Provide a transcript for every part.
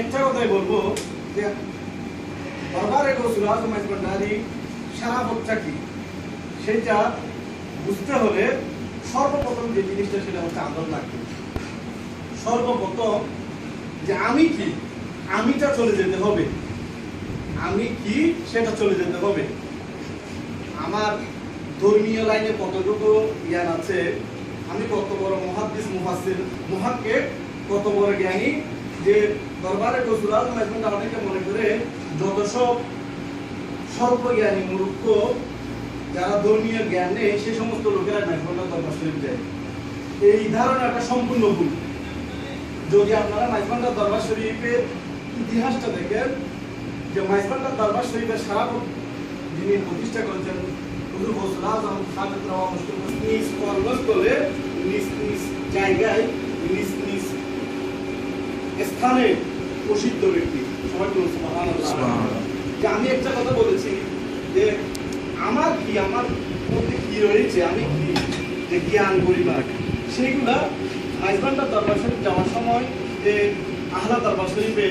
একটা কথাই বলব যে, দরবারে রসুল আজম ভান্ডারি সারা বক্তা কি? সেটা বুঝতে হলে সর্বপ্রথম যে জিনিসটা সেটা হচ্ছে আদর লাগবে। সর্বপ্রথম যে আমি কি, আমিটা চলে যেতে হবে। আমি কি, সেটা চলে যেতে হবে। আমার ধর্মীয় লাইনে কতটুকু জ্ঞান আছে? আমি কত বড় মহাদ্দিস মুফাসির মুহাক্কে কত বড় জ্ঞানী? যে দরবারে রসুল এখন অনেকে মনে করে যত সব স্বল্প জ্ঞানী মূর্খ, যারা ধর্মীয় জ্ঞান নেই সেই সমস্ত লোকেরা মাইফন্ডা দরবার শরীফ যায় এই ধারণাটা সম্পূর্ণ ভুল। যদি আপনারা মাইফন্ডা দরবার শরীফের ইতিহাসটা দেখেন, যে মাইফন্ডা দরবার শরীফের সারা যিনি প্রতিষ্ঠা করেছেন নিজ কর্মস্থলে, নিজ জায়গায় নিজ স্থানে প্রসিদ্ধ ব্যক্তি। সবাই বলুন। যে আমি একটা কথা বলেছি যে আমার কি আমার মধ্যে কি রয়েছে আমি কি? যে জ্ঞান পরিবার সেইগুলা হাইজবান্ডা দরবার শরীফ যাওয়ার সময় যে আহলা দরবার শরীফে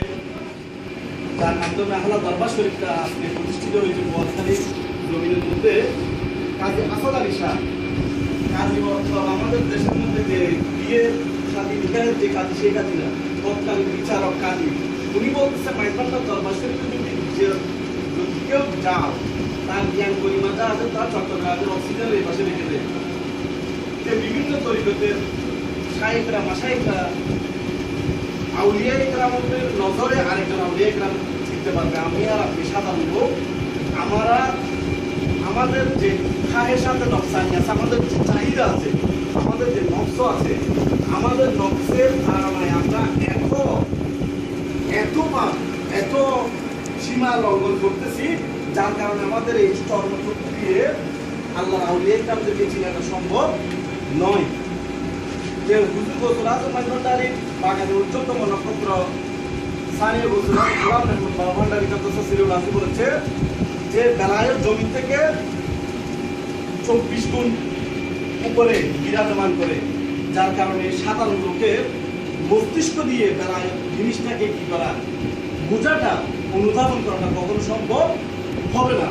যার মাধ্যমে আহলা দরবার শরীফটা আজকে প্রতিষ্ঠিত হয়েছে বোয়ালখালী জমিনের মধ্যে কাজী আসাদ আলী শাহ। কাজী আমাদের দেশের মধ্যে যে বিয়ে শাদী বিবাহের যে কাজী সেই কাজী না। তৎকালীন বিচারক কাজী। উনি বলতেছে দরবার যদি কেউ যাও, তার জ্ঞান পরিমাণ যা আছে তার চট্টগ্রামের অক্সিজেন এই পাশে রেখে দেয়। যে বিভিন্ন তরিকতের মাসাইকরা আউলিয়া নজরে আরেকজন আউলিয়া ইকরাম পারবে। আমি আর আপনি সাধারণ লোক। আমরা, আমাদের যে খাহের সাথে নকশানি আছে, আমাদের যে চাহিদা আছে, আমাদের যে নকশ আছে আমাদের নকশের ধারণায় আমরা এত এত এত সীমা লঙ্ঘন করতেছি, যার কারণে আমাদের এই চর্মচুক্তি দিয়ে আল্লাহ আউলিয়া ইকরামদেরকে চিনাটা সম্ভব নয়। যে হুজুর গোসল আজম ভান্ডারী বাগানের উচ্চতম নক্ষত্র স্থানীয় গোসল গোলাম রহমান ভান্ডারী আসি বলেছে যে বেলায়ের জমি থেকে চব্বিশ গুণ উপরে বিরাজমান করে। যার কারণে সাধারণ লোকের মস্তিষ্ক দিয়ে তারা জিনিসটাকে কি করা? বোঝাটা, অনুধাবন করাটা কখনো সম্ভব হবে না।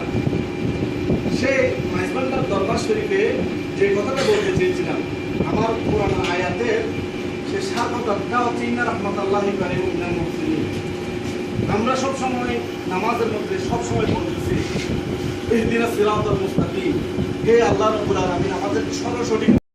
সে মাইজবান্ডার দরবার শরীফে যে কথাটা বলতে চেয়েছিলাম, আমার পুরানো আয়াতে সে সার্বদাতটা হচ্ছে ইন্না রহমতাল্লাহ করে ইন্নাল মুসলিমিন আমরা সব সময় নামাজের মধ্যে সব সময় বলতেছি এই ইহদিনাস সিরাতাল মুস্তাকিম। হে আল্লাহ রাব্বুল আলামিন আমাদের সরল সঠিক